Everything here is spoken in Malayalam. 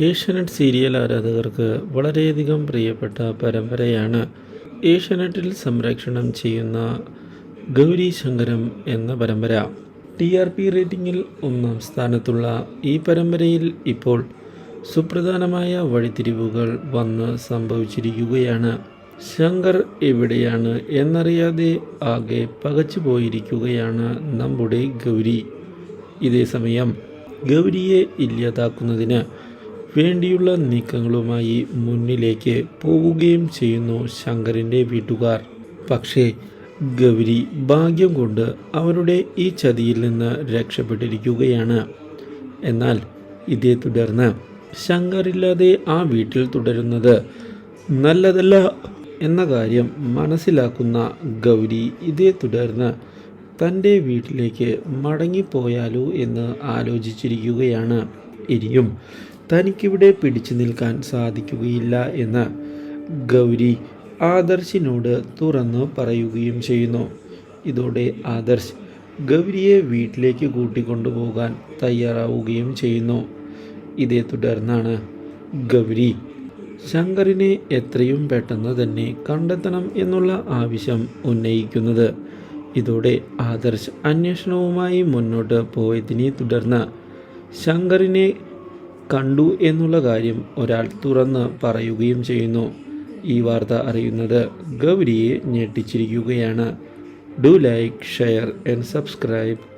ഏഷ്യാനെറ്റ് സീരിയൽ ആരാധകർക്ക് വളരെയധികം പ്രിയപ്പെട്ട പരമ്പരയാണ് ഏഷ്യാനെറ്റിൽ സംരക്ഷണം ചെയ്യുന്ന ഗൗരി ശങ്കരം എന്ന പരമ്പര. ടി ആർ പി റേറ്റിംഗിൽ ഒന്നാം സ്ഥാനത്തുള്ള ഈ പരമ്പരയിൽ ഇപ്പോൾ സുപ്രധാനമായ വഴിത്തിരിവുകൾ വന്ന് സംഭവിച്ചിരിക്കുകയാണ്. ശങ്കർ എവിടെയാണ് എന്നറിയാതെ ആകെ പകച്ചു പോയിരിക്കുകയാണ് നമ്മുടെ ഗൗരി. ഇതേസമയം ഗൗരിയെ ഇല്ലാതാക്കുന്നതിന് വേണ്ടിയുള്ള നീക്കങ്ങളുമായി മുന്നിലേക്ക് പോവുകയും ചെയ്യുന്നു ശങ്കറിന്റെ വീട്ടുകാർ. പക്ഷേ ഗൗരി ഭാഗ്യം കൊണ്ട് അവരുടെ ഈ ചതിയിൽ നിന്ന് രക്ഷപ്പെട്ടിരിക്കുകയാണ്. എന്നാൽ ഇതേ തുടർന്ന് ശങ്കറില്ലാതെ ആ വീട്ടിൽ തുടരുന്നത് നല്ലതല്ല എന്ന കാര്യം മനസ്സിലാക്കുന്ന ഗൗരി ഇതേ തുടർന്ന് തന്റെ വീട്ടിലേക്ക് മടങ്ങിപ്പോയാലോ എന്ന് ആലോചിച്ചിരിക്കുകയാണ്. ഇനിയും തനിക്കിവിടെ പിടിച്ചു നിൽക്കാൻ സാധിക്കുകയില്ല എന്ന് ഗൗരി ആദർശിനോട് തുറന്നു പറയുകയും ചെയ്യുന്നു. ഇതോടെ ആദർശ് ഗൗരിയെ വീട്ടിലേക്ക് കൂട്ടിക്കൊണ്ടുപോകാൻ തയ്യാറാവുകയും ചെയ്യുന്നു. ഇതേ തുടർന്നാണ് ഗൗരി ശങ്കറിനെ എത്രയും പെട്ടെന്ന് തന്നെ കണ്ടെത്തണം എന്നുള്ള ആവശ്യം ഉന്നയിക്കുന്നത്. ഇതോടെ ആദർശ് അന്വേഷണവുമായി മുന്നോട്ട് പോയതിനെ തുടർന്ന് ശങ്കറിനെ കണ്ടു എന്നുള്ള കാര്യം ഒരാൾ തുറന്ന് പറയുകയും ചെയ്യുന്നു. ഈ വാർത്ത അറിയുന്നത് ഗൗരിയെ ഞെട്ടിച്ചിരിക്കുകയാണ്. Do like share and subscribe